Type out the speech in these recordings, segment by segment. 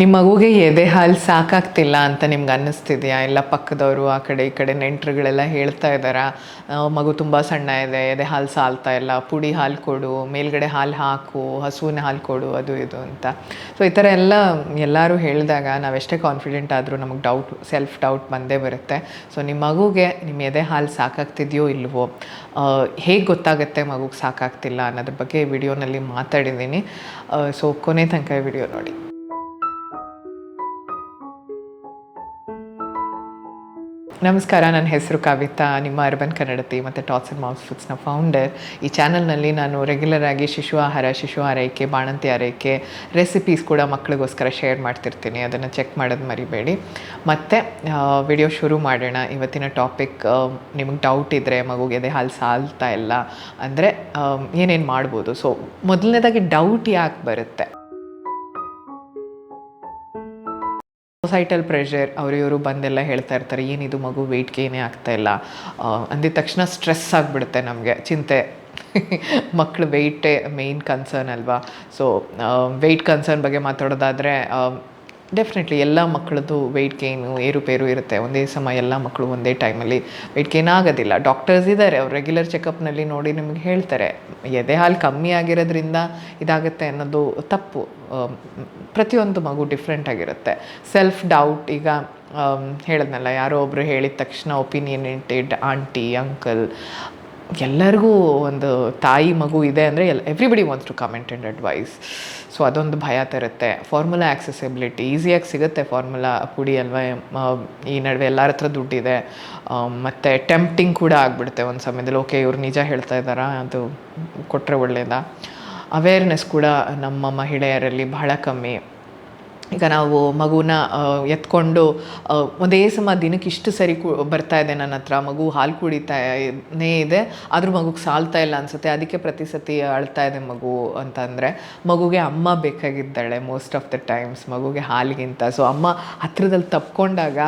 ನಿಮ್ಮ ಮಗುಗೆ ಎದೆ ಹಾಲು ಸಾಕಾಗ್ತಿಲ್ಲ ಅಂತ ನಿಮ್ಗೆ ಅನ್ನಿಸ್ತಿದೆಯಾ? ಎಲ್ಲ ಪಕ್ಕದವರು, ಆ ಕಡೆ ಈ ಕಡೆ ನೆಂಟರುಗಳೆಲ್ಲ ಹೇಳ್ತಾ ಇದ್ದಾರಾ? ಮಗು ತುಂಬ ಸಣ್ಣ ಇದೆ, ಎದೆ ಹಾಲು ಸಾಲ್ತಾ ಇಲ್ಲ, ಪುಡಿ ಹಾಲು ಕೊಡು, ಮೇಲ್ಗಡೆ ಹಾಲು ಹಾಕು, ಹಸುವಿನ ಹಾಲು ಕೊಡು, ಅದು ಇದು ಅಂತ. ಸೊ ಈ ಥರ ಎಲ್ಲ ಎಲ್ಲರೂ ಹೇಳಿದಾಗ ನಾವೆಷ್ಟೇ ಕಾನ್ಫಿಡೆಂಟ್ ಆದರೂ ನಮಗೆ ಡೌಟ್ ಸೆಲ್ಫ್ ಡೌಟ್ ಬಂದೇ ಬರುತ್ತೆ. ಸೊ ನಿಮ್ಮ ಮಗುಗೆ ನಿಮ್ಮ ಎದೆ ಹಾಲು ಸಾಕಾಗ್ತಿದೆಯೋ ಇಲ್ವೋ? ಹೇಗೆ ಗೊತ್ತಾಗುತ್ತೆ ಮಗುಗೆ ಸಾಕಾಗ್ತಿಲ್ಲ ಅನ್ನೋದ್ರ ಬಗ್ಗೆ ವಿಡಿಯೋನಲ್ಲಿ ಮಾತಾಡಿದ್ದೀನಿ. ಸೊ ಕೊನೆ ತನಕ ವಿಡಿಯೋ ನೋಡಿ. ನಮಸ್ಕಾರ, ನನ್ನ ಹೆಸರು ಕವಿತಾ, ನಿಮ್ಮ ಅರ್ಬನ್ ಕನ್ನಡತಿ ಮತ್ತು ಟಾಟ್ಸ್ ಅಂಡ್ ಮೌಸ್ ಫುಡ್ಸ್ನ ಫೌಂಡರ್ ಈ ಚಾನಲ್ನಲ್ಲಿ ನಾನು ರೆಗ್ಯುಲರ್ ಆಗಿ ಶಿಶು ಆಹಾರ, ಶಿಶು ಆರೈಕೆ, ಬಾಣಂತಿ ಆರೈಕೆ ರೆಸಿಪೀಸ್ ಕೂಡ ಮಕ್ಕಳಿಗೋಸ್ಕರ ಶೇರ್ ಮಾಡ್ತಿರ್ತೀನಿ. ಅದನ್ನು ಚೆಕ್ ಮಾಡೋದು ಮರಿಬೇಡಿ. ಮತ್ತು ವಿಡಿಯೋ ಶುರು ಮಾಡೋಣ. ಇವತ್ತಿನ ಟಾಪಿಕ್ ನಿಮಗೆ ಡೌಟ್ ಇದ್ದರೆ ಮಗುಗೆ ಎದೆ ಹಾಲು ಸಾಲ್ತಾ ಇಲ್ಲ ಅಂದರೆ ಏನೇನು ಮಾಡ್ಬೋದು? ಸೊ ಮೊದಲನೇದಾಗಿ ಡೌಟ್ ಯಾಕೆ ಬರುತ್ತೆ? ಸೊಸೈಟಲ್ ಪ್ರೆಷರ್ ಅವರು ಇವರು ಬಂದೆಲ್ಲ ಹೇಳ್ತಾ ಇರ್ತಾರೆ ಏನಿದು ಮಗು ವೆಯ್ಟ್ ಗೇನೇ ಆಗ್ತಾ ಇಲ್ಲ? ಅಂದಿದ ತಕ್ಷಣ ಸ್ಟ್ರೆಸ್ ಆಗಿಬಿಡುತ್ತೆ ನಮಗೆ, ಚಿಂತೆ. ಮಕ್ಕಳು ವೆಯ್ಟೇ ಮೇಯ್ನ್ ಕನ್ಸರ್ನ್ ಅಲ್ವಾ? ಸೊ ವೆಯ್ಟ್ ಕನ್ಸರ್ನ್ ಬಗ್ಗೆ ಮಾತಾಡೋದಾದರೆ ಡೆಫಿನೆಟ್ಲಿ ಎಲ್ಲ ಮಕ್ಕಳದ್ದು ವೆಯ್ಟ್ ಗೇನು ಏರುಪೇರು ಇರುತ್ತೆ. ಒಂದೇ ಸಮ ಎಲ್ಲ ಮಕ್ಕಳು ಒಂದೇ ಟೈಮಲ್ಲಿ ವೆಯ್ಟ್ ಗೇನ್ ಆಗೋದಿಲ್ಲ. ಡಾಕ್ಟರ್ಸ್ ಇದ್ದಾರೆ ಅವ್ರು ರೆಗ್ಯುಲರ್ ಚೆಕಪ್ನಲ್ಲಿ ನೋಡಿ ನಿಮಗೆ ಹೇಳ್ತಾರೆ. ಎದೆ ಹಾಲು ಕಮ್ಮಿ ಆಗಿರೋದ್ರಿಂದ ಇದಾಗುತ್ತೆ ಅನ್ನೋದು ತಪ್ಪು. ಪ್ರತಿಯೊಂದು ಮಗು ಡಿಫ್ರೆಂಟ್ ಆಗಿರುತ್ತೆ. ಸೆಲ್ಫ್ ಡೌಟ್ ಈಗ ಹೇಳಿದ್ನಲ್ಲ, ಯಾರೋ ಒಬ್ಬರು ಹೇಳಿದ ತಕ್ಷಣ ಒಪಿನಿಯನೇಟೆಡ್ ಆಂಟಿ ಅಂಕಲ್ ಎಲ್ಲರಿಗೂ ಒಂದು ತಾಯಿ ಮಗು ಇದೆ ಅಂದರೆ L everybody wants to comment and advise so ಅದೊಂದು ಭಯ ತರುತ್ತೆ. ಫಾರ್ಮುಲಾ ಆ್ಯಕ್ಸೆಸಿಬಿಲಿಟಿ ಈಸಿಯಾಗಿ ಸಿಗುತ್ತೆ ಫಾರ್ಮುಲಾ ಪುಡಿ ಅಲ್ವಾ? ಈ ನಡುವೆ ಎಲ್ಲರ ಹತ್ರ ದುಡ್ಡಿದೆ. ಮತ್ತು ಟೆಂಪ್ಟಿಂಗ್ ಕೂಡ ಆಗಿಬಿಡುತ್ತೆ ಒಂದು ಸಮಯದಲ್ಲಿ. ಓಕೆ ಇವ್ರು ನಿಜ ಹೇಳ್ತಾ ಇದ್ದಾರಾ? ಅದು ಕೊಟ್ಟರೆ ಒಳ್ಳೆಯದ ಅವೇರ್ನೆಸ್ ಕೂಡ ನಮ್ಮ ಮಹಿಳೆಯರಲ್ಲಿ ಬಹಳ ಕಮ್ಮಿ. ಈಗ ನಾವು ಮಗುನ ಎತ್ಕೊಂಡು ಒಂದೇ ಸಮ ದಿನಕ್ಕೆ ಇಷ್ಟು ಸರಿ ಕು, ಬರ್ತಾ ಇದೆ ನನ್ನ ಹತ್ರ. ಮಗು ಹಾಲು ಕುಡಿತಾನೇ ಇದೆ, ಆದರೂ ಮಗುಗೆ ಸಾಲ್ತಾ ಇಲ್ಲ ಅನಿಸುತ್ತೆ. ಅದಕ್ಕೆ ಪ್ರತಿ ಸತಿ ಅಳ್ತಾ ಇದೆ ಮಗು ಅಂತಂದರೆ, ಮಗುಗೆ ಅಮ್ಮ ಬೇಕಾಗಿದ್ದಾಳೆ ಮೋಸ್ಟ್ ಆಫ್ ದ ಟೈಮ್ಸ್ ಮಗುಗೆ ಹಾಲಿಗಿಂತ. ಸೊ ಅಮ್ಮ ಹತ್ತಿರದಲ್ಲಿ ತಪ್ಕೊಂಡಾಗ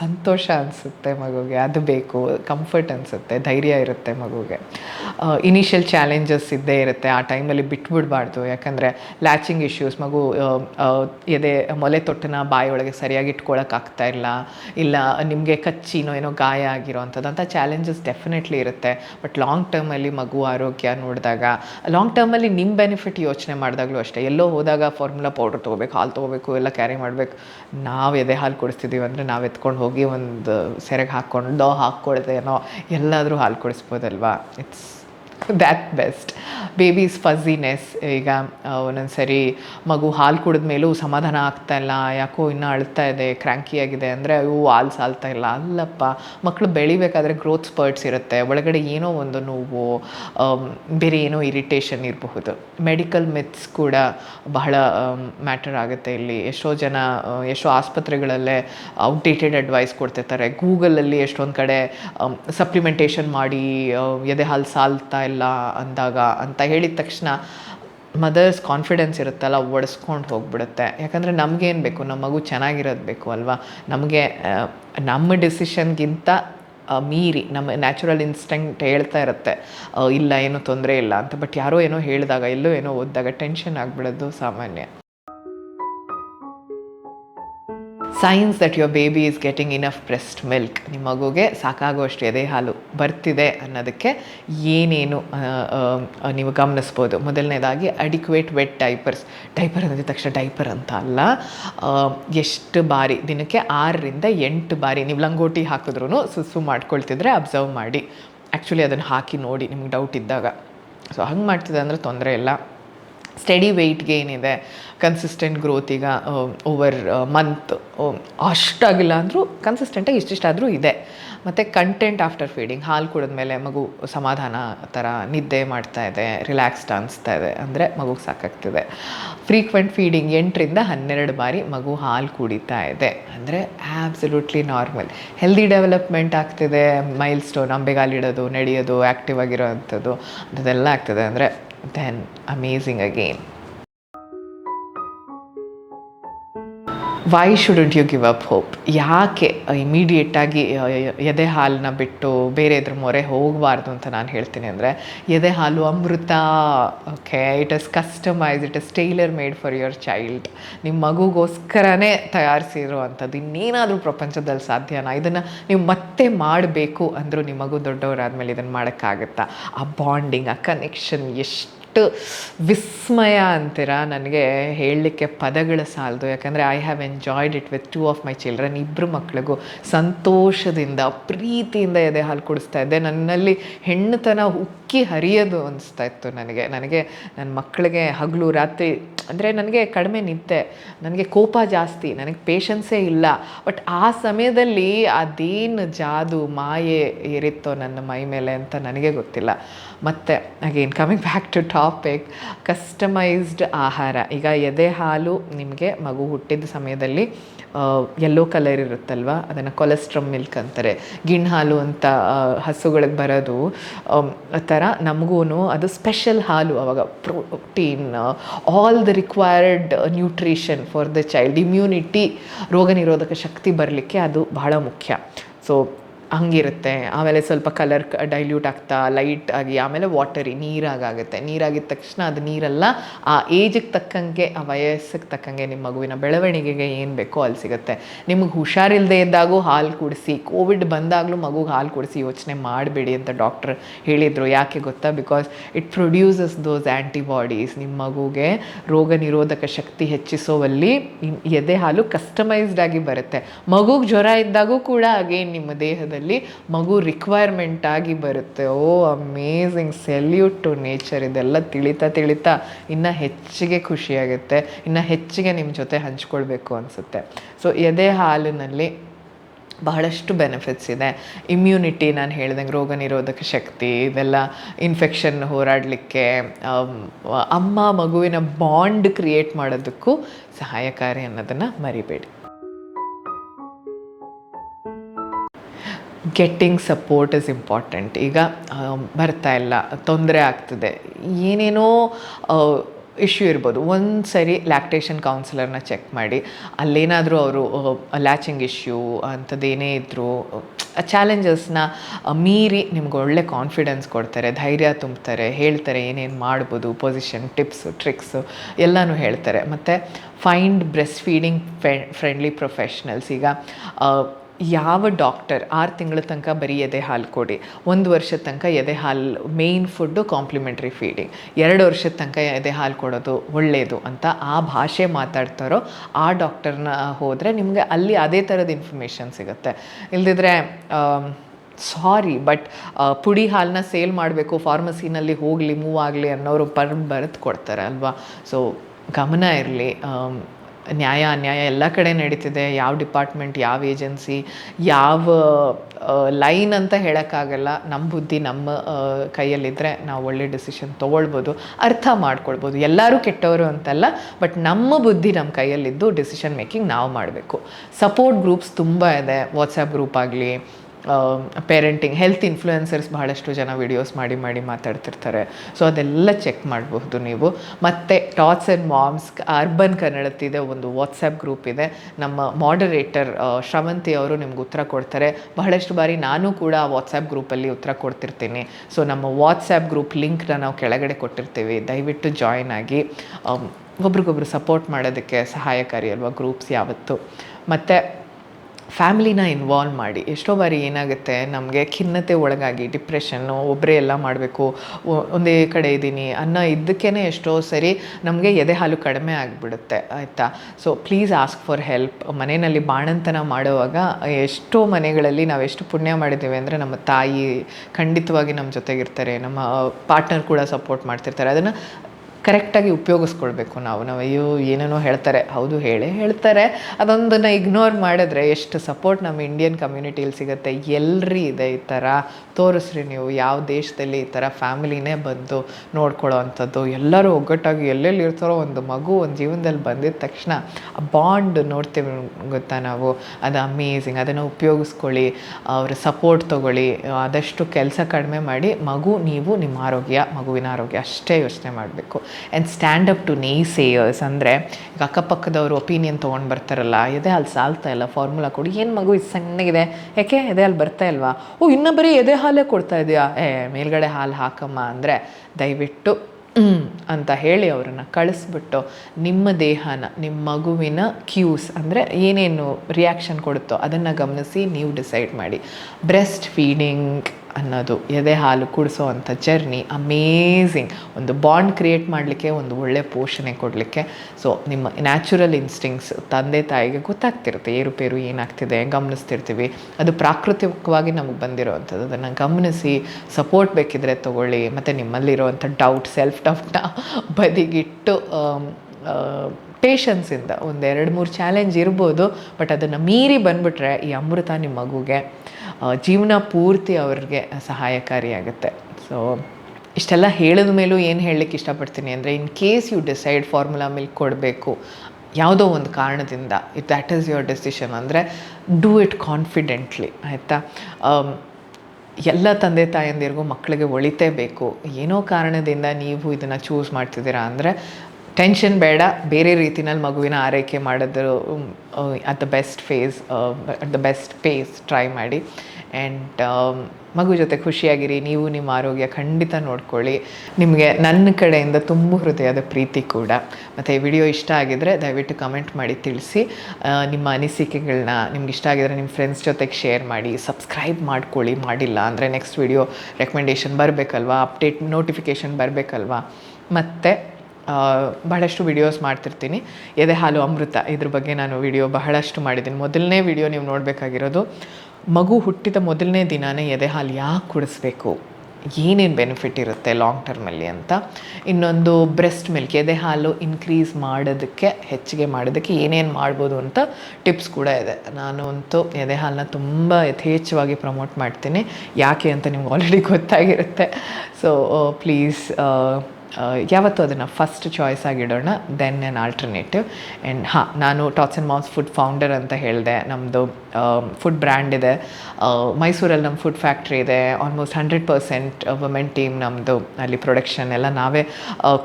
ಸಂತೋಷ ಅನಿಸುತ್ತೆ ಮಗುಗೆ, ಅದು ಬೇಕು ಕಂಫರ್ಟ್ ಅನಿಸುತ್ತೆ, ಧೈರ್ಯ ಇರುತ್ತೆ ಮಗುಗೆ. ಇನಿಷಿಯಲ್ ಚಾಲೆಂಜಸ್ ಇದ್ದೇ ಇರುತ್ತೆ, ಆ ಟೈಮಲ್ಲಿ ಬಿಟ್ಬಿಡ್ಬಾರ್ದು. ಯಾಕಂದರೆ ಲ್ಯಾಚಿಂಗ್ ಇಶ್ಯೂಸ್ ಮಗು ಎದೆ, ಮೊಲೆ ತೊಟ್ಟನ ಬಾಯಿಯೊಳಗೆ ಸರಿಯಾಗಿ ಇಟ್ಕೊಳಕ್ಕಾಗ್ತಾ ಇಲ್ಲ ಇಲ್ಲ ನಿಮಗೆ ಕಚ್ಚಿನೋ ಏನೋ ಗಾಯ ಆಗಿರೋ ಅಂಥದ್ದು ಅಂಥ ಚಾಲೆಂಜಸ್ ಡೆಫಿನೆಟ್ಲಿ ಇರುತ್ತೆ ಬಟ್ ಲಾಂಗ್ ಟರ್ಮಲ್ಲಿ ಮಗು ಆರೋಗ್ಯ ನೋಡಿದಾಗ ಲಾಂಗ್ ಟರ್ಮಲ್ಲಿ ನಿಮ್ಮ ಬೆನಿಫಿಟ್ ಯೋಚನೆ ಮಾಡಿದಾಗಲೂ ಅಷ್ಟೇ. ಎಲ್ಲೋ ಹೋದಾಗ ಫಾರ್ಮುಲಾ ಪೌಡ್ರ್ ತೊಗೋಬೇಕು, ಹಾಲು ತೊಗೋಬೇಕು, ಎಲ್ಲ ಕ್ಯಾರಿ ಮಾಡಬೇಕು. ನಾವು ಎದೆ ಹಾಲು ಕೊಡಿಸ್ತಿದ್ದೀವಿ ಅಂದರೆ ನಾವು ಎತ್ಕೊಂಡು ಹೋಗಿ ಒಂದು ಸೆರೆಗೆ ಹಾಕ್ಕೊಂಡು ಹಾಕ್ಕೊಳ್ದೇನೋ ಎಲ್ಲಾದರೂ ಹಾಲು ಕುಡಿಸ್ಬೋದಲ್ವಾ? It's that best babies fussiness ಈಗ ಒಂದೊಂದು ಸರಿ ಮಗು ಹಾಲು ಕುಡಿದ ಮೇಲೂ ಸಮಾಧಾನ ಆಗ್ತಾ ಇಲ್ಲ, ಯಾಕೋ ಇನ್ನೂ ಅಳ್ತಾ ಇದೆ ಕ್ರ್ಯಾಂಕಿ ಆಗಿದೆ ಅಂದರೆ, ಅಯ್ಯೋ, ಹಾಲು ಸಾಲ್ತಾ ಇಲ್ಲ. ಅಲ್ಲಪ್ಪ ಮಕ್ಕಳು ಬೆಳಿಬೇಕಾದ್ರೆ ಗ್ರೋತ್ ಸ್ಪರ್ಟ್ಸ್ ಇರುತ್ತೆ. ಒಳಗಡೆ ಏನೋ ಒಂದು ನೋವು ಬೇರೆ ಏನೋ ಇರಿಟೇಷನ್ ಇರಬಹುದು. ಮೆಡಿಕಲ್ ಮಿತ್ಸ್ ಕೂಡ ಬಹಳ ಮ್ಯಾಟರ್ ಆಗುತ್ತೆ ಇಲ್ಲಿ. ಎಷ್ಟೋ ಜನ ಎಷ್ಟೋ ಆಸ್ಪತ್ರೆಗಳಲ್ಲೇ ಔಟ್ಡೇಟೆಡ್ ಅಡ್ವೈಸ್ ಕೊಡ್ತಿರ್ತಾರೆ. ಗೂಗಲಲ್ಲಿ ಎಷ್ಟೊಂದು ಕಡೆ ಸಪ್ಲಿಮೆಂಟೇಷನ್ ಮಾಡಿ ಎದೆ ಹಾಲು ಸಾಲ್ತಾ ಇಲ್ಲ. ಅಂದಾಗ ಅಂತ ಹೇಳಿದ ತಕ್ಷಣ ಮದರ್ಸ್ ಕಾನ್ಫಿಡೆನ್ಸ್ ಇರುತ್ತಲ್ಲ ಒಡಿಸ್ಕೊಂಡು ಹೋಗ್ಬಿಡುತ್ತೆ. ಯಾಕಂದರೆ ನಮಗೇನು ಬೇಕು? ನಮ್ಮ ಮಗು ಚೆನ್ನಾಗಿರೋದು ಬೇಕು ಅಲ್ವಾ? ನಮಗೆ ನಮ್ಮ ಡಿಸಿಷನ್ಗಿಂತ ಮೀರಿ, ನಮ್ಮ ನ್ಯಾಚುರಲ್ ಇನ್ಸ್ಟೆಂಟ್ ಹೇಳ್ತಾ ಇರುತ್ತೆ. ಇಲ್ಲ, ಏನೂ ತೊಂದರೆ ಇಲ್ಲ ಅಂತ. ಬಟ್ ಯಾರೋ ಏನೋ ಹೇಳಿದಾಗ, ಎಲ್ಲೋ ಏನೋ ಓದಿದಾಗ ಟೆನ್ಷನ್ ಆಗಿಬಿಡೋದು ಸಾಮಾನ್ಯ. Signs that your baby is getting enough breast milk ನಿಮ್ಮ ಮಗುಗೆ ಸಾಕಾಗುವಷ್ಟು ಎದೆ ಹಾಲು ಬರ್ತಿದೆ ಅನ್ನೋದಕ್ಕೆ ಏನೇನು ನೀವು ಗಮನಿಸ್ಬೋದು. ಮೊದಲನೇದಾಗಿ ಅಡಿಕ್ವೇಟ್ ವೆಟ್ ಡೈಪರ್ಸ್ ಡೈಪರ್ ಅಂದಿದ ತಕ್ಷಣ ಡೈಪರ್ ಅಂತ ಅಲ್ಲ. ಎಷ್ಟು ಬಾರಿ, ದಿನಕ್ಕೆ ಆರರಿಂದ ಎಂಟು ಬಾರಿ ನೀವು ಲಂಗೋಟಿ ಹಾಕಿದ್ರೂ ಸುಸು ಮಾಡ್ಕೊಳ್ತಿದ್ರೆ ಅಬ್ಸರ್ವ್ ಮಾಡಿ. ಆ್ಯಕ್ಚುಲಿ ಅದನ್ನು ಹಾಕಿ ನೋಡಿ, ನಿಮ್ಗೆ ಡೌಟ್ ಇದ್ದಾಗ. ಸೊ ಹಂಗೆ ಮಾಡ್ತಿದೆ ಅಂದರೆ ತೊಂದರೆ ಇಲ್ಲ. ಸ್ಟಡಿ ವೆಯ್ಟ್ ಗೇನ್ ಇದೆ. ಕನ್ಸಿಸ್ಟೆಂಟ್ ಗ್ರೋತ್ ಈಗ ಓವರ್ ಮಂತ್ ಅಷ್ಟಾಗಿಲ್ಲ ಅಂದರೂ ಕನ್ಸಿಸ್ಟೆಂಟಾಗಿ ಇಷ್ಟಿಷ್ಟಾದರೂ ಇದೆ. ಮತ್ತು ಕಂಟೆಂಟ್ ಆಫ್ಟರ್ ಫೀಡಿಂಗ್ ಹಾಲು ಕುಡಿದ ಮೇಲೆ ಮಗು ಸಮಾಧಾನ ಥರ ನಿದ್ದೆ ಮಾಡ್ತಾ ಇದೆ ರಿಲ್ಯಾಕ್ಸ್ಡ್ ಅನಿಸ್ತಾ ಇದೆ ಅಂದರೆ ಮಗುಗೆ ಸಾಕಾಗ್ತಿದೆ. ಫ್ರೀಕ್ವೆಂಟ್ ಫೀಡಿಂಗ್ ಎಂಟರಿಂದ ಹನ್ನೆರಡು ಬಾರಿ ಮಗು ಹಾಲು ಕುಡಿತಾ ಇದೆ ಅಂದರೆ ಆ್ಯಬ್ಸಲ್ಯೂಟ್ಲಿ ನಾರ್ಮಲ್ ಹೆಲ್ದಿ ಡೆವಲಪ್ಮೆಂಟ್ ಆಗ್ತಿದೆ ಮೈಲ್ ಸ್ಟೋನ್ ಅಂಬೆಗಾಲಿಡೋದು, ನಡೆಯೋದು ಆ್ಯಕ್ಟಿವ್ ಆಗಿರೋ ಅಂಥದ್ದು ಅಂಥದ್ದೆಲ್ಲ ಆಗ್ತದೆ ಅಂದರೆ then amazing again why shouldn't you give up hope ಯಾಕೆ ಇಮಿಡಿಯೇಟಾಗಿ ಎದೆ ಹಾಲನ್ನ ಬಿಟ್ಟು ಬೇರೆ ಇದ್ರ ಮೊರೆ ಹೋಗಬಾರ್ದು ಅಂತ ನಾನು ಹೇಳ್ತೀನಿ ಅಂದರೆ, ಎದೆ ಹಾಲು ಅಮೃತ okay it is customise it is tailor made for your child ನಿಮ್ಮ ಮಗುಗೋಸ್ಕರನೇ ತಯಾರಿಸಿರುವಂಥದ್ದು, ಇನ್ನೇನಾದರೂ ಪ್ರಪಂಚದಲ್ಲಿ ಸಾಧ್ಯನಾ ಇದನ್ನು ನೀವು ಮತ್ತೆ ಮಾಡಬೇಕು ಅಂದರೂ ನಿಮ್ಮ ಮಗು ದೊಡ್ಡವರಾದ್ಮೇಲೆ ಇದನ್ನು ಮಾಡೋಕ್ಕಾಗತ್ತಾ? ಆ ಬಾಂಡಿಂಗ್ ಆ ಕನೆಕ್ಷನ್ ಎಷ್ಟು ಎಷ್ಟು ವಿಸ್ಮಯ ಅಂತೀರ ನನಗೆ ಹೇಳಲಿಕ್ಕೆ ಪದಗಳು ಸಾಲದು. ಯಾಕಂದರೆ I have enjoyed it with two of my children ಇಬ್ಬರು ಮಕ್ಕಳಿಗೂ ಸಂತೋಷದಿಂದ, ಪ್ರೀತಿಯಿಂದ ಎದೆ ಹಾಲು ಕುಡಿಸ್ತಾ ಇದ್ದೆ. ನನ್ನಲ್ಲಿ ಹೆಣ್ಣುತನ ಉಕ್ಕಿ ಹರಿಯೋದು ಅನಿಸ್ತಾ ಇತ್ತು ನನಗೆ. ನನಗೆ ನನ್ನ ಮಕ್ಕಳಿಗೆ ಹಗಲು ರಾತ್ರಿ ಅಂದರೆ ನನಗೆ ಕಡಿಮೆ ನಿದ್ದೆ, ನನಗೆ ಕೋಪ ಜಾಸ್ತಿ, ನನಗೆ ಪೇಷನ್ಸೇ ಇಲ್ಲ. ಬಟ್ ಆ ಸಮಯದಲ್ಲಿ ಅದೇನು ಜಾದು, ಮಾಯೆ ಏರಿತ್ತೋ ನನ್ನ ಮೈ ಮೇಲೆ ಅಂತ ನನಗೆ ಗೊತ್ತಿಲ್ಲ. ಮತ್ತು again coming back to topic customised ಆಹಾರ. ಈಗ ಎದೆ ಹಾಲು ನಿಮಗೆ ಮಗು ಹುಟ್ಟಿದ ಸಮಯದಲ್ಲಿ ಯೆಲ್ಲೋ ಕಲರ್ ಇರುತ್ತಲ್ವ? ಅದನ್ನು ಕೊಲೆಸ್ಟ್ರಮ್ ಮಿಲ್ಕ್ ಅಂತಾರೆ. ಗಿಣ್ ಹಾಲು ಅಂತ ಹಸುಗಳಿಗೆ ಬರೋದು ಆ ಥರ ನಮಗೂ ಅದು ಸ್ಪೆಷಲ್ ಹಾಲು ಅವಾಗ. Protein all the required nutrition for the child immunity ರೋಗ ನಿರೋಧಕ ಶಕ್ತಿ ಬರಲಿಕ್ಕೆ ಅದು ಬಹಳ ಮುಖ್ಯ. ಸೊ ಹಂಗಿರುತ್ತೆ. ಆಮೇಲೆ ಸ್ವಲ್ಪ ಕಲರ್ ಡೈಲ್ಯೂಟ್ ಆಗ್ತಾ ಲೈಟ್ ಆಗಿ, ಆಮೇಲೆ ವಾಟರಿ ನೀರಾಗುತ್ತೆ ನೀರಾಗಿದ್ದ ತಕ್ಷಣ ಅದು ನೀರೆಲ್ಲ, ಆ ಏಜಿಗೆ ತಕ್ಕಂಗೆ, ಆ ವಯಸ್ಸಿಗೆ ತಕ್ಕಂಗೆ ನಿಮ್ಮ ಮಗುವಿನ ಬೆಳವಣಿಗೆಗೆ ಏನು ಬೇಕೋ ಅಲ್ಲಿ ಸಿಗುತ್ತೆ. ನಿಮಗೆ ಹುಷಾರಿಲ್ಲದೆ ಇದ್ದಾಗೂ ಹಾಲು ಕುಡಿಸಿ, ಕೋವಿಡ್ ಬಂದಾಗಲೂ ಮಗುಗೆ ಹಾಲು ಕುಡಿಸಿ ಯೋಚನೆ ಮಾಡಬೇಡಿ ಅಂತ ಡಾಕ್ಟರ್ ಹೇಳಿದರು. ಯಾಕೆ ಗೊತ್ತಾ? Because it produces those antibodies ನಿಮ್ಮ ಮಗುಗೆ ರೋಗ ನಿರೋಧಕ ಶಕ್ತಿ ಹೆಚ್ಚಿಸೋವಲ್ಲಿ ಎದೆ ಹಾಲು ಕಸ್ಟಮೈಸ್ಡ್ ಆಗಿ ಬರುತ್ತೆ. ಮಗುಗೆ ಜ್ವರ ಇದ್ದಾಗೂ ಕೂಡ ಅಗೇನ್ ನಿಮ್ಮ ದೇಹದಲ್ಲಿ ಮಗು ರಿಕ್ವೈರ್ಮೆಂಟ್ ಆಗಿ ಬರುತ್ತೆ. Oh amazing salute to nature ಇದೆಲ್ಲ ತಿಳಿತಾ ತಿಳಿತಾ ಇನ್ನು ಹೆಚ್ಚಿಗೆ ಖುಷಿಯಾಗುತ್ತೆ. ಇನ್ನು ಹೆಚ್ಚಿಗೆ ನಿಮ್ಮ ಜೊತೆ ಹಂಚ್ಕೊಳ್ಬೇಕು ಅನಿಸುತ್ತೆ. ಸೊ ಎದೆ ಹಾಲಿನಲ್ಲಿ ಬಹಳಷ್ಟು ಬೆನಿಫಿಟ್ಸ್ ಇದೆ. ಇಮ್ಯುನಿಟಿ ನಾನು ಹೇಳ್ದಂಗೆ ರೋಗ ನಿರೋಧಕ ಶಕ್ತಿ, ಇದೆಲ್ಲ ಇನ್ಫೆಕ್ಷನ್ ಹೋರಾಡಲಿಕ್ಕೆ ಅಮ್ಮ ಮಗುವಿನ ಬಾಂಡ್ ಕ್ರಿಯೇಟ್ ಮಾಡೋದಕ್ಕೂ ಸಹಾಯಕಾರಿ ಅನ್ನೋದನ್ನು ಮರಿಬೇಡಿ. ಗೆಟ್ಟಿಂಗ್ ಸಪೋರ್ಟ್ ಇಸ್ ಇಂಪಾರ್ಟೆಂಟ್ ಈಗ ಬರ್ತಾ ಇಲ್ಲ, ತೊಂದರೆ ಆಗ್ತದೆ. ಏನೇನೋ ಇಶ್ಯೂ ಇರ್ಬೋದು. ಒಂದು ಸರಿ ಲ್ಯಾಕ್ಟೇಷನ್ ಕೌನ್ಸಿಲರ್ನ ಚೆಕ್ ಮಾಡಿ, ಅಲ್ಲೇನಾದರೂ ಅವರು ಲ್ಯಾಚಿಂಗ್ ಇಶ್ಯೂ ಅಂಥದ್ದೇನೇ ಇದ್ದರೂ ಚಾಲೆಂಜಸ್ನ ಮೀರಿ ನಿಮ್ಗೆ ಒಳ್ಳೆ ಕಾನ್ಫಿಡೆನ್ಸ್ ಕೊಡ್ತಾರೆ, ಧೈರ್ಯ ತುಂಬ್ತಾರೆ, ಹೇಳ್ತಾರೆ ಏನೇನು ಮಾಡ್ಬೋದು ಪೊಸಿಷನ್ ಟಿಪ್ಸು ಟ್ರಿಕ್ಸು ಎಲ್ಲನೂ ಹೇಳ್ತಾರೆ. ಮತ್ತು find breastfeeding friendly professionals ಈಗ ಯಾವ ಡಾಕ್ಟರ್ ಆರು ತಿಂಗಳ ತನಕ ಬರೀ ಎದೆ ಹಾಲು ಕೊಡಿ. ಒಂದು ವರ್ಷದ ತನಕ ಎದೆ ಹಾಲು ಮೇಯ್ನ್ ಫುಡ್ಡು ಕಾಂಪ್ಲಿಮೆಂಟ್ರಿ ಫೀಡಿಂಗ್ ಎರಡು ವರ್ಷದ ತನಕ ಎದೆ ಹಾಲು ಕೊಡೋದು ಒಳ್ಳೆಯದು ಅಂತ ಆ ಭಾಷೆ ಮಾತಾಡ್ತಾರೋ ಆ ಡಾಕ್ಟರ್ನ ಹೋದರೆ ನಿಮಗೆ ಅಲ್ಲಿ ಅದೇ ಥರದ ಇನ್ಫಾರ್ಮೇಷನ್ ಸಿಗುತ್ತೆ. ಇಲ್ದಿದ್ರೆ ಸಾರಿ ಬಟ್ ಪುಡಿ ಹಾಲನ್ನ ಸೇಲ್ ಮಾಡಬೇಕು ಫಾರ್ಮಸಿನಲ್ಲಿ ಹೋಗಲಿ ಮೂವ್ ಆಗಲಿ ಅನ್ನೋರು ಪರ್ ಬರೆದು ಕೊಡ್ತಾರೆ ಅಲ್ವಾ? ಸೊ ಗಮನ ಇರಲಿ ನ್ಯಾಯ, ಅನ್ಯಾಯ ಎಲ್ಲ ಕಡೆ ನಡೀತಿದೆ. ಯಾವ ಡಿಪಾರ್ಟ್ಮೆಂಟ್, ಯಾವ ಏಜೆನ್ಸಿ, ಯಾವ ಲೈನ್ ಅಂತ ಹೇಳೋಕ್ಕಾಗಲ್ಲ. ನಮ್ಮ ಬುದ್ಧಿ ನಮ್ಮ ಕೈಯಲ್ಲಿದ್ದರೆ ನಾವು ಒಳ್ಳೆ ಡಿಸಿಷನ್ ತೊಗೊಳ್ಬೋದು, ಅರ್ಥ ಮಾಡ್ಕೊಳ್ಬೋದು. ಎಲ್ಲರೂ ಕೆಟ್ಟವರು ಅಂತಲ್ಲ, ಬಟ್ ನಮ್ಮ ಬುದ್ಧಿ ನಮ್ಮ ಕೈಯಲ್ಲಿದ್ದು ಡಿಸಿಷನ್ ಮೇಕಿಂಗ್ ನಾವು ಮಾಡಬೇಕು. ಸಪೋರ್ಟ್ ಗ್ರೂಪ್ಸ್ ತುಂಬ ಇದೆ. ವಾಟ್ಸಪ್ ಗ್ರೂಪ್ ಆಗಲಿ ಪೇರೆಂಟಿಂಗ್ ಹೆಲ್ತ್ ಇನ್ಫ್ಲೂಯೆನ್ಸರ್ಸ್ ಬಹಳಷ್ಟು ಜನ ವಿಡಿಯೋಸ್ ಮಾಡಿ ಮಾಡಿ ಮಾತಾಡ್ತಿರ್ತಾರೆ. ಸೊ ಅದೆಲ್ಲ ಚೆಕ್ ಮಾಡಬಹುದು ನೀವು. ಮತ್ತು ಟಾಟ್ಸ್ ಆ್ಯಂಡ್ ಮಾಮ್ಸ್ ಅರ್ಬನ್ ಕನ್ನಡತಿದೆ ಒಂದು ವಾಟ್ಸಪ್ ಗ್ರೂಪ್ ಇದೆ. ನಮ್ಮ ಮಾಡರೇಟರ್ ಶ್ರವಂತಿ ಅವರು ನಿಮ್ಗೆ ಉತ್ತರ ಕೊಡ್ತಾರೆ. ಬಹಳಷ್ಟು ಬಾರಿ ನಾನು ಕೂಡ ಆ ವಾಟ್ಸಪ್ ಗ್ರೂಪಲ್ಲಿ ಉತ್ತರ ಕೊಡ್ತಿರ್ತೀನಿ. ಸೊ ನಮ್ಮ ವಾಟ್ಸಪ್ ಗ್ರೂಪ್ ಲಿಂಕ್ನ ನಾವು ಕೆಳಗಡೆ ಕೊಟ್ಟಿರ್ತೀವಿ. ದಯವಿಟ್ಟು ಜಾಯಿನ್ ಆಗಿ ಒಬ್ರಿಗೊಬ್ರು ಸಪೋರ್ಟ್ ಮಾಡೋದಕ್ಕೆ ಸಹಾಯಕಾರಿ ಅಲ್ವಾ ಗ್ರೂಪ್ಸ್ ಯಾವತ್ತು. ಮತ್ತು ಫ್ಯಾಮಿಲಿನ ಇನ್ವಾಲ್ವ್ ಮಾಡಿ ಎಷ್ಟೋ ಬಾರಿ ಏನಾಗುತ್ತೆ, ನಮಗೆ ಖಿನ್ನತೆ ಒಳಗಾಗಿ ಡಿಪ್ರೆಷನ್ನು ಒಬ್ಬರೇ ಎಲ್ಲ ಮಾಡಬೇಕು ಒಂದೇ ಕಡೆ ಇದ್ದೀನಿ ಅನ್ನೋ ಇದಕ್ಕೇ ಎಷ್ಟೋ ಸರಿ ನಮಗೆ ಎದೆ ಹಾಲು ಕಡಿಮೆ ಆಗಿಬಿಡುತ್ತೆ, ಆಯಿತಾ? So please ask for help ಮನೆಯಲ್ಲಿ ಬಾಣಂತನ ಮಾಡುವಾಗ ಎಷ್ಟೋ ಮನೆಗಳಲ್ಲಿ ನಾವು ಎಷ್ಟು ಪುಣ್ಯ ಮಾಡಿದ್ದೇವೆ ಅಂದರೆ ನಮ್ಮ ತಾಯಿ ಖಂಡಿತವಾಗಿ ನಮ್ಮ ಜೊತೆಗಿರ್ತಾರೆ, ನಮ್ಮ ಪಾರ್ಟ್ನರ್ ಕೂಡ ಸಪೋರ್ಟ್ ಮಾಡ್ತಿರ್ತಾರೆ. ಅದನ್ನು ಕರೆಕ್ಟಾಗಿ ಉಪಯೋಗಿಸ್ಕೊಳ್ಬೇಕು ನಾವು. ನಾವು, ಅಯ್ಯೋ, ಏನೇನೋ ಹೇಳ್ತಾರೆ. ಹೌದು, ಹೇಳೇ ಹೇಳ್ತಾರೆ. ಅದೊಂದನ್ನು ಇಗ್ನೋರ್ ಮಾಡಿದ್ರೆ ಎಷ್ಟು ಸಪೋರ್ಟ್ ನಮ್ಮ ಇಂಡಿಯನ್ ಕಮ್ಯುನಿಟಿಯಲ್ಲಿ ಸಿಗುತ್ತೆ. ಎಲ್ಲರಿ ಇದೆ ಈ ಥರ. ತೋರಿಸ್ರಿ ನೀವು, ಯಾವ ದೇಶದಲ್ಲಿ ಈ ಥರ ಫ್ಯಾಮಿಲಿನೇ ಬಂದು ನೋಡ್ಕೊಳ್ಳೋ ಅಂಥದ್ದು. ಎಲ್ಲರೂ ಒಗ್ಗಟ್ಟಾಗಿ ಎಲ್ಲೆಲ್ಲಿ ಇರ್ತಾರೋ ಒಂದು ಮಗು ಒಂದು ಜೀವನದಲ್ಲಿ ಬಂದಿದ ತಕ್ಷಣ ಆ ಬಾಂಡ್ ನೋಡ್ತೀವಿ ಗೊತ್ತಾ ನಾವು? ಅದು ಅಮೇಝಿಂಗ್, ಅದನ್ನು ಉಪಯೋಗಿಸ್ಕೊಳ್ಳಿ, ಅವ್ರ ಸಪೋರ್ಟ್ ತೊಗೊಳ್ಳಿ, ಆದಷ್ಟು ಕೆಲಸ ಕಡಿಮೆ ಮಾಡಿ ಮಗು, ನೀವು ನಿಮ್ಮ ಆರೋಗ್ಯ, ಮಗುವಿನ ಆರೋಗ್ಯ ಅಷ್ಟೇ ಯೋಚನೆ ಮಾಡಬೇಕು. ಆ್ಯಂಡ್ ಸ್ಟ್ಯಾಂಡ್ ಅಪ್ ಟು ನೇ ಸೇಯರ್ಸ್ ಅಂದರೆ ಈಗ ಅಕ್ಕಪಕ್ಕದವರು ಒಪಿನಿಯನ್ ತೊಗೊಂಡು ಬರ್ತಾರಲ್ಲ, ಎದೆ ಹಾಲು ಸಾಲ್ತಾ ಇಲ್ಲ ಫಾರ್ಮುಲಾ ಕೊಡಿ. ಏನು ಮಗು ಇದು ಸಣ್ಣಗಿದೆ? ಯಾಕೆ? ಎದೆ ಹಾಲು ಬರ್ತಾ ಇಲ್ವಾ? ಓ, ಇನ್ನೂ ಬರೀ ಎದೆ ಹಾಲೇ ಕೊಡ್ತಾ ಇದೆಯಾ? ಏ, ಮೇಲ್ಗಡೆ ಹಾಲು ಹಾಕಮ್ಮ ಅಂದರೆ, ದಯವಿಟ್ಟು ಅಂತ ಹೇಳಿ ಅವರನ್ನು ಕಳಿಸ್ಬಿಟ್ಟು, ನಿಮ್ಮ ದೇಹನ, ನಿಮ್ಮ ಮಗುವಿನ ಕ್ಯೂಸ್ ಅಂದರೆ ಏನೇನು ರಿಯಾಕ್ಷನ್ ಕೊಡುತ್ತೋ ಅದನ್ನು ಗಮನಿಸಿ, ನೀವು ಡಿಸೈಡ್ ಮಾಡಿ. ಬ್ರೆಸ್ಟ್ ಫೀಡಿಂಗ್ ಅನ್ನೋದು ಎದೆ ಹಾಲು ಕುಡಿಸೋ ಅಂಥ ಜರ್ನಿ ಅಮೇಝಿಂಗ್. ಒಂದು ಬಾಂಡ್ ಕ್ರಿಯೇಟ್ ಮಾಡಲಿಕ್ಕೆ, ಒಂದು ಒಳ್ಳೆ ಪೋಷಣೆ ಕೊಡಲಿಕ್ಕೆ. ಸೊ ನಿಮ್ಮ ನ್ಯಾಚುರಲ್ ಇನ್ಸ್ಟಿಂಗ್ಸ್ ತಂದೆ ತಾಯಿಗೆ ಗೊತ್ತಾಗ್ತಿರುತ್ತೆ, ಏರುಪೇರು ಏನಾಗ್ತಿದೆ, ಗಮನಿಸ್ತಿರ್ತೀವಿ. ಅದು ಪ್ರಾಕೃತಿಕವಾಗಿ ನಮಗೆ ಬಂದಿರೋವಂಥದ್ದು. ಅದನ್ನು ಗಮನಿಸಿ ಸಪೋರ್ಟ್ ಬೇಕಿದ್ರೆ ತೊಗೊಳ್ಳಿ. ಮತ್ತು ನಿಮ್ಮಲ್ಲಿರುವಂಥ ಡೌಟ್ ಸೆಲ್ಫ್ ಡೌಟ್ನ ಬದಿಗಿಟ್ಟು ಪೇಷನ್ಸಿಂದ ಒಂದು ಎರಡು ಮೂರು ಚಾಲೆಂಜ್ ಇರ್ಬೋದು. ಬಟ್ ಅದನ್ನು ಮೀರಿ ಬಂದುಬಿಟ್ರೆ ಈ ಅಮೃತ ನಿಮ್ಮ ಮಗುಗೆ. ಜೀವನ ಪೂರ್ತಿ ಅವ್ರಿಗೆ ಸಹಾಯಕಾರಿಯಾಗುತ್ತೆ. ಸೊ ಇಷ್ಟೆಲ್ಲ ಹೇಳಿದ ಮೇಲೂ ಏನು ಹೇಳಲಿಕ್ಕೆ ಇಷ್ಟಪಡ್ತೀನಿ ಅಂದರೆ in case you decide formula milk ಕೊಡಬೇಕು, ಯಾವುದೋ ಒಂದು ಕಾರಣದಿಂದ if that is your decision ಅಂದರೆ ಡೂ ಇಟ್ ಕಾನ್ಫಿಡೆಂಟ್ಲಿ ಆಯಿತಾ? ಎಲ್ಲ ತಂದೆ ತಾಯಂದಿರಿಗೂ ಮಕ್ಕಳಿಗೆ ಒಳಿತೇ ಬೇಕು. ಏನೋ ಕಾರಣದಿಂದ ನೀವು ಇದನ್ನು ಚೂಸ್ ಮಾಡ್ತಿದ್ದೀರಾ ಅಂದರೆ ಟೆನ್ಷನ್ ಬೇಡ, ಬೇರೆ ರೀತಿನಲ್ಲಿ ಮಗುವಿನ ಆರೈಕೆ ಮಾಡಿದ್ರು at the best face at the best pace try ಮಾಡಿ. ಆ್ಯಂಡ್ ಮಗು ಜೊತೆ ಖುಷಿಯಾಗಿರಿ, ನೀವು ನಿಮ್ಮ ಆರೋಗ್ಯ ಖಂಡಿತ ನೋಡ್ಕೊಳ್ಳಿ. ನಿಮಗೆ ನನ್ನ ಕಡೆಯಿಂದ ತುಂಬ ಹೃದಯದ ಪ್ರೀತಿ ಕೂಡ. ಮತ್ತು ವಿಡಿಯೋ ಇಷ್ಟ ಆಗಿದರೆ ದಯವಿಟ್ಟು ಕಮೆಂಟ್ ಮಾಡಿ, ತಿಳಿಸಿ. ನಿಮ್ಮ ಅನಿಸಿಕೆಗಳನ್ನ ನಿಮ್ಗೆ ಇಷ್ಟ ಆಗಿದ್ರೆ ನಿಮ್ಮ ಫ್ರೆಂಡ್ಸ್ ಜೊತೆಗೆ ಶೇರ್ ಮಾಡಿ ಸಬ್ಸ್ಕ್ರೈಬ್ ಮಾಡ್ಕೊಳ್ಳಿ. ಮಾಡಿಲ್ಲ ಅಂದರೆ ನೆಕ್ಸ್ಟ್ ವಿಡಿಯೋ ರೆಕಮೆಂಡೇಷನ್ ಬರಬೇಕಲ್ವಾ? ಅಪ್ಡೇಟ್ ನೋಟಿಫಿಕೇಷನ್ ಬರಬೇಕಲ್ವಾ? ಮತ್ತು ಬಹಳಷ್ಟು ವಿಡಿಯೋಸ್ ಮಾಡ್ತಿರ್ತೀನಿ. ಎದೆ ಹಾಲು ಅಮೃತ ಇದ್ರ ಬಗ್ಗೆ ನಾನು ವಿಡಿಯೋ ಬಹಳಷ್ಟು ಮಾಡಿದ್ದೀನಿ. ಮೊದಲನೇ ವಿಡಿಯೋ ನೀವು ನೋಡಬೇಕಾಗಿರೋದು, ಮಗು ಹುಟ್ಟಿದ ಮೊದಲನೇ ದಿನಾನೇ ಎದೆ ಹಾಲು ಯಾಕೆ ಕುಡಿಸ್ಬೇಕು? ಏನೇನು ಬೆನಿಫಿಟ್ ಇರುತ್ತೆ ಲಾಂಗ್ ಟರ್ಮಲ್ಲಿ ಅಂತ? ಇನ್ನೊಂದು ಬ್ರೆಸ್ಟ್ ಮಿಲ್ಕ್ ಎದೆ ಹಾಲು ಇನ್ಕ್ರೀಸ್ ಮಾಡೋದಕ್ಕೆ, ಹೆಚ್ಚಿಗೆ ಮಾಡೋದಕ್ಕೆ ಏನೇನು ಮಾಡ್ಬೋದು ಅಂತ ಟಿಪ್ಸ್ ಕೂಡ ಇದೆ. ನಾನು ಅಂತೂ ಎದೆ ಹಾಲನ್ನ ತುಂಬ ಯಥೇಚ್ಛವಾಗಿ ಪ್ರಮೋಟ್ ಮಾಡ್ತೀನಿ. ಯಾಕೆ ಅಂತ ನಿಮ್ಗೆ ಆಲ್ರೆಡಿ ಗೊತ್ತಾಗಿರುತ್ತೆ. ಸೊ ಪ್ಲೀಸ್ ಯಾವತ್ತೂ ಅದನ್ನು ಫಸ್ಟ್ ಚಾಯ್ಸ್ ಆಗಿಡೋಣ ದೆನ್ ಆ್ಯನ್ ಆಲ್ಟರ್ನೇಟಿವ್ ಆ್ಯಂಡ್ ಹಾಂ, ನಾನು Tots and Moms food founder ಅಂತ ಹೇಳಿದೆ. ನಮ್ಮದು ಫುಡ್ ಬ್ರ್ಯಾಂಡ್ ಇದೆ. ಮೈಸೂರಲ್ಲಿ ನಮ್ಮ ಫುಡ್ ಫ್ಯಾಕ್ಟ್ರಿ ಇದೆ. Almost hundred percent women team ನಮ್ಮದು ಅಲ್ಲಿ ಪ್ರೊಡಕ್ಷನ್ ಎಲ್ಲ ನಾವೇ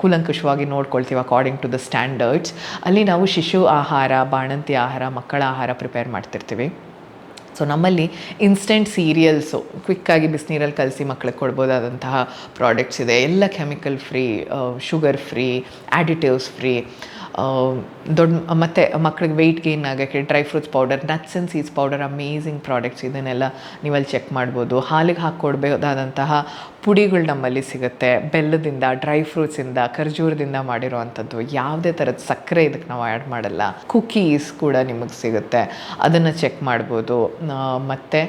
ಕೂಲಂಕುಷವಾಗಿ ನೋಡ್ಕೊಳ್ತೀವಿ ಅಕಾರ್ಡಿಂಗ್ ಟು ದ ಸ್ಟ್ಯಾಂಡರ್ಡ್ಸ್ ಅಲ್ಲಿ ನಾವು ಶಿಶು ಆಹಾರ, ಬಾಣಂತಿ ಆಹಾರ, ಮಕ್ಕಳ ಆಹಾರ ಪ್ರಿಪೇರ್ ಮಾಡ್ತಿರ್ತೀವಿ. ಸೊ ನಮ್ಮಲ್ಲಿ ಇನ್ಸ್ಟೆಂಟ್ ಸೀರಿಯಲ್ಸು ಕ್ವಿಕ್ಕಾಗಿ ಬಿಸಿನೀರಲ್ಲಿ ಕಲಸಿ ಮಕ್ಕಳಿಗೆ ಕೊಡ್ಬೋದಾದಂತಹ ಪ್ರಾಡಕ್ಟ್ಸ್ ಇದೆ. ಎಲ್ಲ chemical free sugar free additives free ದೊಡ್ಡ ಮತ್ತು ಮಕ್ಳಿಗೆ ವೆಯ್ಟ್ ಗೇನ್ ಆಗೋಕ್ಕೆ dry fruits powder nuts and seeds powder amazing products ಇದನ್ನೆಲ್ಲ ನೀವಲ್ಲಿ ಚೆಕ್ ಮಾಡ್ಬೋದು. ಹಾಲಿಗೆ ಹಾಕ್ಕೊಡ್ಬೋದಾದಂತಹ ಪುಡಿಗಳು ನಮ್ಮಲ್ಲಿ ಸಿಗುತ್ತೆ. ಬೆಲ್ಲದಿಂದ ಡ್ರೈ ಫ್ರೂಟ್ಸಿಂದ ಖರ್ಜೂರದಿಂದ ಮಾಡಿರೋ ಅಂಥದ್ದು ಯಾವುದೇ ಥರದ ಸಕ್ಕರೆ ಇದಕ್ಕೆ ನಾವು ಆ್ಯಡ್ ಮಾಡಲ್ಲ. ಕುಕೀಸ್ ಕೂಡ ನಿಮಗೆ ಸಿಗುತ್ತೆ. ಅದನ್ನು ಚೆಕ್ ಮಾಡ್ಬೋದು. ಮತ್ತು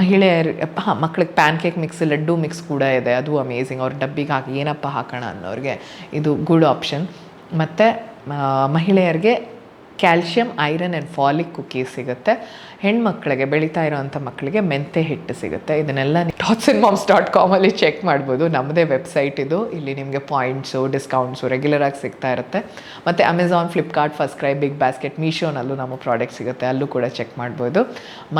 ಮಹಿಳೆಯರು, ಹಾಂ, ಮಕ್ಳಿಗೆ pancake mix laddu mix ಕೂಡ ಇದೆ. ಅದು ಅಮೇಝಿಂಗ್ ಅವ್ರ ಡಬ್ಬಿಗೆ ಹಾಕಿ ಏನಪ್ಪ ಹಾಕೋಣ ಅನ್ನೋರಿಗೆ ಇದು ಗುಡ್ ಆಪ್ಷನ್ ಮತ್ತು ಮಹಿಳೆಯರಿಗೆ calcium iron and folic cookies ಸಿಗುತ್ತೆ. ಹೆಣ್ಮಕ್ಳಿಗೆ ಬೆಳೀತಾ ಇರೋವಂಥ ಮಕ್ಕಳಿಗೆ ಮೆಂತೆ ಹಿಟ್ಟು ಸಿಗುತ್ತೆ. ಇದನ್ನೆಲ್ಲ ಟಾಟ್ಸ್ ಇನ್ ಮಾಮ್ಸ್ ಡಾಟ್ ಕಾಮಲ್ಲಿ ಚೆಕ್ ಮಾಡ್ಬೋದು. ನಮ್ಮದೇ ವೆಬ್ಸೈಟ್ ಇದು. ಇಲ್ಲಿ ನಿಮಗೆ ಪಾಯಿಂಟ್ಸು ಡಿಸ್ಕೌಂಟ್ಸು ರೆಗ್ಯುಲರಾಗಿ ಸಿಗ್ತಾ ಇರುತ್ತೆ. ಮತ್ತು Amazon Flipkart FirstCry BigBasket ಮೀಶೋನಲ್ಲೂ ನಮ್ಮ ಪ್ರಾಡಕ್ಟ್ ಸಿಗುತ್ತೆ. ಅಲ್ಲೂ ಕೂಡ ಚೆಕ್ ಮಾಡ್ಬೋದು.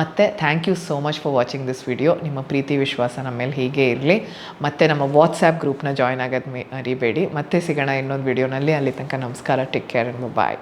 ಮತ್ತು thank you so much for watching this video ನಿಮ್ಮ ಪ್ರೀತಿ, ವಿಶ್ವಾಸ ನಮ್ಮ ಮೇಲೆ ಹೀಗೆ ಇರಲಿ. ಮತ್ತು ನಮ್ಮ ವಾಟ್ಸ್ಯಾಪ್ ಗ್ರೂಪ್ನ ಜಾಯ್ನ್ ಆಗೋದು ಮೇ ಮರಿಬೇಡಿ ಮತ್ತೆ ಸಿಗೋಣ ಇನ್ನೊಂದು ವಿಡಿಯೋನಲ್ಲಿ ಅಲ್ಲಿ ತನಕ ನಮಸ್ಕಾರ. Take care and bye